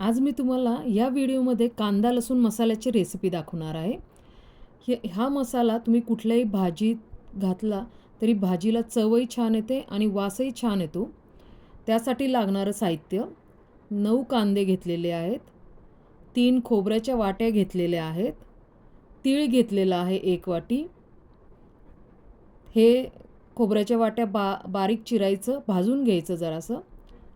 आज मी तुम्हाला या व्हिडिओमध्ये कांदा लसूण मसाल्याची रेसिपी दाखवणार आहे. हे हा मसाला तुम्ही कुठल्याही भाजीत घातला तरी भाजीला चवही छान येते आणि वासही छान येतो. त्यासाठी लागणारं साहित्य नऊ कांदे घेतलेले आहेत तीन खोबऱ्याच्या वाट्या घेतलेल्या आहेत तीळ घेतलेला आहे एक वाटी हे खोबऱ्याच्या वाट्या बा बारीक चिरायचं भाजून घ्यायचं जरासं.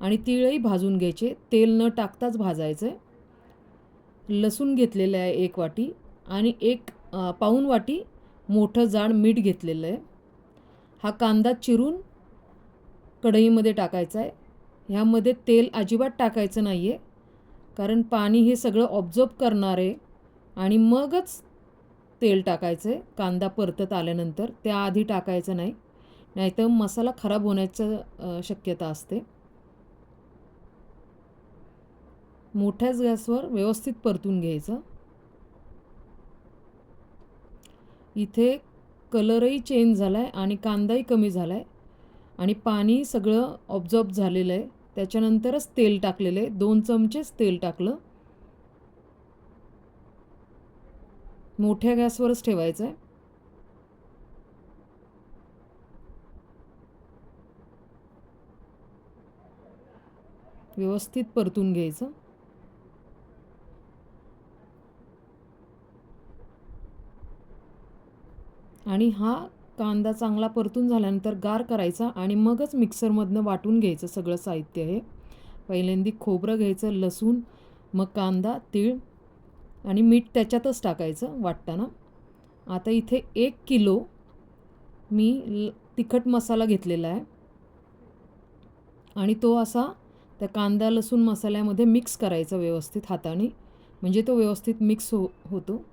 आणि तिळही भाजून घ्यायचे. तेल न टाकताच भाजायचं आहे लसूण घेतलेलं आहे एक वाटी आणि एक पाऊन वाटी मोठं जाड मीठ घेतलेलं आहे. हा कांदा चिरून कढईमध्ये टाकायचा आहे ह्यामध्ये तेल अजिबात टाकायचं नाही आहे कारण पाणी हे सगळं ऑब्झर्व करणार आहे आणि मगच तेल टाकायचं आहे कांदा परतत आल्यानंतर त्याआधी टाकायचं नाही. नाहीतर मसाला खराब होण्याचं शक्यता असते. मोठ्याच गॅसवर व्यवस्थित परतून घ्यायचं. इथे कलरही चेंज झाला आहे आणि कांदाही कमी झाला आहे आणि पाणी सगळं ऑब्झॉर्ब झालेलं आहे. त्याच्यानंतरच तेल टाकलेलं आहे. दोन चमचेच तेल टाकलं. मोठ्या गॅसवरच ठेवायचं आहे व्यवस्थित परतून घ्यायचं. आणि हा कांदा चांगला परतून झाल्यानंतर गार करायचा आणि मगच मिक्सरमधनं वाटून घ्यायचं सगळं साहित्य हे. पहिल्यांदी खोबरं घ्यायचं लसूण मग कांदा तीळ आणि मीठ त्याच्यातच टाकायचं वाटताना. आता इथे एक किलो मी ल तिखट मसाला घेतलेला आहे. आणि तो असा त्या कांदा लसूण मसाल्यामध्ये मिक्स करायचा व्यवस्थित हाताने. म्हणजे तो व्यवस्थित मिक्स हो होतो.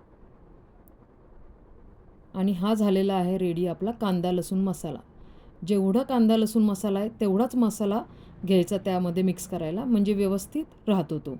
आणि हा झालेला आहे रेडी आपला कांदा लसूण मसाला. जेवढा कांदा लसूण मसाला आहे तेवढाच मसाला घ्यायचा त्यामध्ये मिक्स करायला. म्हणजे व्यवस्थित राहतो तो.